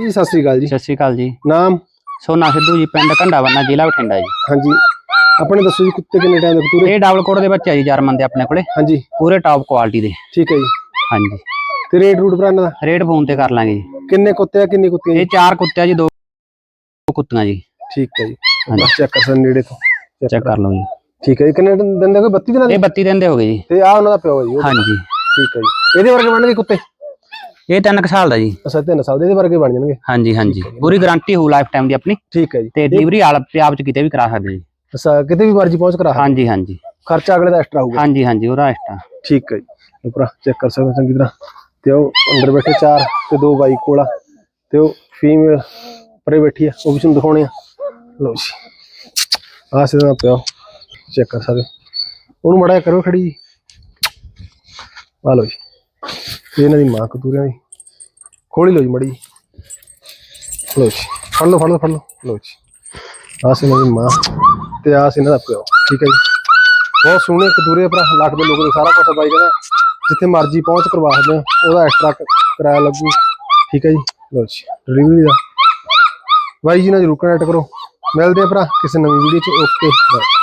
ਜੀ ਸਤਿ ਸ੍ਰੀ ਅਕਾਲ ਜੀ। ਸਤਿ ਸ਼੍ਰੀ ਅਕਾਲ ਜੀ। ਨਾਮ? ਸੋਨਾ ਸਿੱਧੂ ਜੀ ਪਿੰਡ ਘੰਡਾਵੰਨਾ ਜ਼ਿਲ੍ਹਾ ਬਠਿੰਡਾ ਜੀ। ਹਾਂਜੀ। ਆਪਣੇ ਦੱਸੋ ਜੀ ਕੁੱਤੇ ਕਿੰਨੇ ਟਾਈਮ ਦੇ ਕਤੂਰੇ ਇਹ ਡਬਲ ਕੋਡ ਦੇ ਬੱਚੇ ਆ ਜੀ ਜਰਮਨ ਦੇ ਆਪਣੇ ਕੋਲੇ। ਹਾਂਜੀ। ਪੂਰੇ ਟਾਪ ਕੁਆਲਿਟੀ ਦੇ। ਠੀਕ ਹੈ ਜੀ। ਹਾਂਜੀ। ਤੇ ਰੇਟ ਰੂਟ ਭਰਾ ਇਹਨਾਂ ਦਾ? ਰੇਟ ਫੋਨ ਤੇ ਕਰ ਲਾਂਗੇ ਜੀ। ਕਿੰਨੇ ਕੁੱਤੇ ਆ ਕਿੰਨੀ ਕੁੱਤੀਆਂ ਜੀ? ਇਹ ਚਾਰ ਕੁੱਤੇ ਆ ਜੀ ਦੋ ਕੁੱਤੀਆਂ ਜੀ। ਠੀਕ ਹੈ ਜੀ। ਹਾਂਜੀ। ਚੈੱਕ ਕਰ ਸਕਦੇ ਨੇੜੇ ਤੋਂ। ਚੈੱਕ ਕਰ ਲਓ ਜੀ। ਠੀਕ ਹੈ ਜੀ। ਕਿੰਨੇ ਦਿਨ ਦਿਨ ਦੇ ਕੋਈ 32 ਦਿਨਾਂ ਦੇ? ਇਹ 32 ਦਿਨ ਦੇ ਹੋ ਗਏ ਜੀ। ਤੇ ਆ ਉਹਨਾਂ ਦਾ ਪਿਓ ਹੈ ਜੀ ਉਹ। ਹਾਂਜੀ। ਠੀਕ ਹੈ ਜੀ। ਇਹਦੇ ਵਰਗੇ ਬਣਨਗੇ ਕੁੱਤੇ? ਇਹ ਤਿੰਨ ਕੁ ਸਾਲ ਦਾ ਜੀ। ਅੱਛਾ ਤਿੰਨ ਸਾਲ ਦੇ ਇਹਦੇ ਵਰਗੇ ਬਣ ਜਾਣਗੇ? ਹਾਂਜੀ ਹਾਂਜੀ। ਪੂਰੀ ਗਾਰੰਟੀ ਹੋਊ ਲਾਈਫ ਟਾਈਮ ਦੀ ਆਪਣੀ। ਠੀਕ ਹੈ ਜੀ। ਤੇ ਡਿਲੀਵਰੀ ਆਲ ਪੰਜਾਬ ਚ ਕਿਤੇ ਵੀ ਕਰਾ ਸਕਦੇ ਜੀ। ਅੱਛਾ ਕਿਤੇ ਵੀ ਮਰਜ਼ੀ ਪਹੁੰਚ ਕਰਾ ਹਾਂਜੀ ਹਾਂਜੀ। ਖਰਚਾ ਅਗਲੇ ਦਾ ਐਕਸਟਰਾ ਹੋਊਗਾ। ਹਾਂਜੀ ਹਾਂਜੀ ਉਹਦਾ ਐਕਸਟਰਾ ਠੀਕ ਹੈ ਜੀ। ਉਪਰਾ ਚੈੱਕ ਕਰ ਸਕਦੇ ਚੰਗੀ ਤਰ੍ਹਾਂ। ਤੇ ਉਹ ਅੰਦਰ ਬੈਠੇ ਚਾਰ ਤੇ ਦੋ ਬਾਈ ਕੋਲਾ ਤੇ ਉਹ ਫੀਮੇਲ ਪਰੇ ਬੈਠੀ ਆ ਉਹ ਵੀ ਤੁਹਾਨੂੰ ਦਿਖਾਉਣੇ ਆ। ਲਓ ਜੀ। ਆਹ ਸਿੱਧਾ ਪਿਓ ਚੈੱਕ ਕਰ ਸਕਦੇ। ਉਹਨੂੰ ਮੜਾ ਕਰੋ ਖੜੀ ਆ ਲਓ ਜੀ। ਇਹ ਇਹਨਾਂ ਦੀ ਮਾਂ ਕਤੂਰਿਆਂ ਦੀ। ਖੋਲੀ ਲਓ ਜੀ ਮੜੀ। ਲਓ ਜੀ। ਫੜ ਲਓ ਫੜ ਲਓ ਫੜ ਲਓ। ਲਓ ਜੀ। ਆਹ ਸੀ ਇਹਨਾਂ ਦੀ ਮਾਂ ਤੇ ਆਹ ਇਹਨਾਂ ਦਾ ਪਿਓ। ਠੀਕ ਹੈ ਜੀ। ਬਹੁਤ ਸੋਹਣੇ ਕਤੂਰੇ ਭਰਾ, ਲੱਖ ਦੇ ਲੋਕ ਦੇ ਸਾਰਾ ਕੁਝ ਬਾਈ ਕਹਿੰਦਾ। ਜਿੱਥੇ ਮਰਜ਼ੀ ਪਹੁੰਚ ਕਰਵਾ ਸਕਦੇ ਹੋ। ਉਹਦਾ ਐਕਸਟਰਾ ਕਿਰਾਇਆ ਲੱਗੂ। ਠੀਕ ਹੈ ਜੀ। ਲਓ ਜੀ। ਡਿਲੀਵਰੀ ਦਾ। ਬਾਈ ਜੀ ਨਾਲ ਜਰੂਰ ਕਨੈਕਟ ਕਰੋ। ਮਿਲਦੇ ਆ ਭਰਾ ਕਿਸੇ ਨਵੀਂ ਵੀਡੀਓ ਚ। Okay bye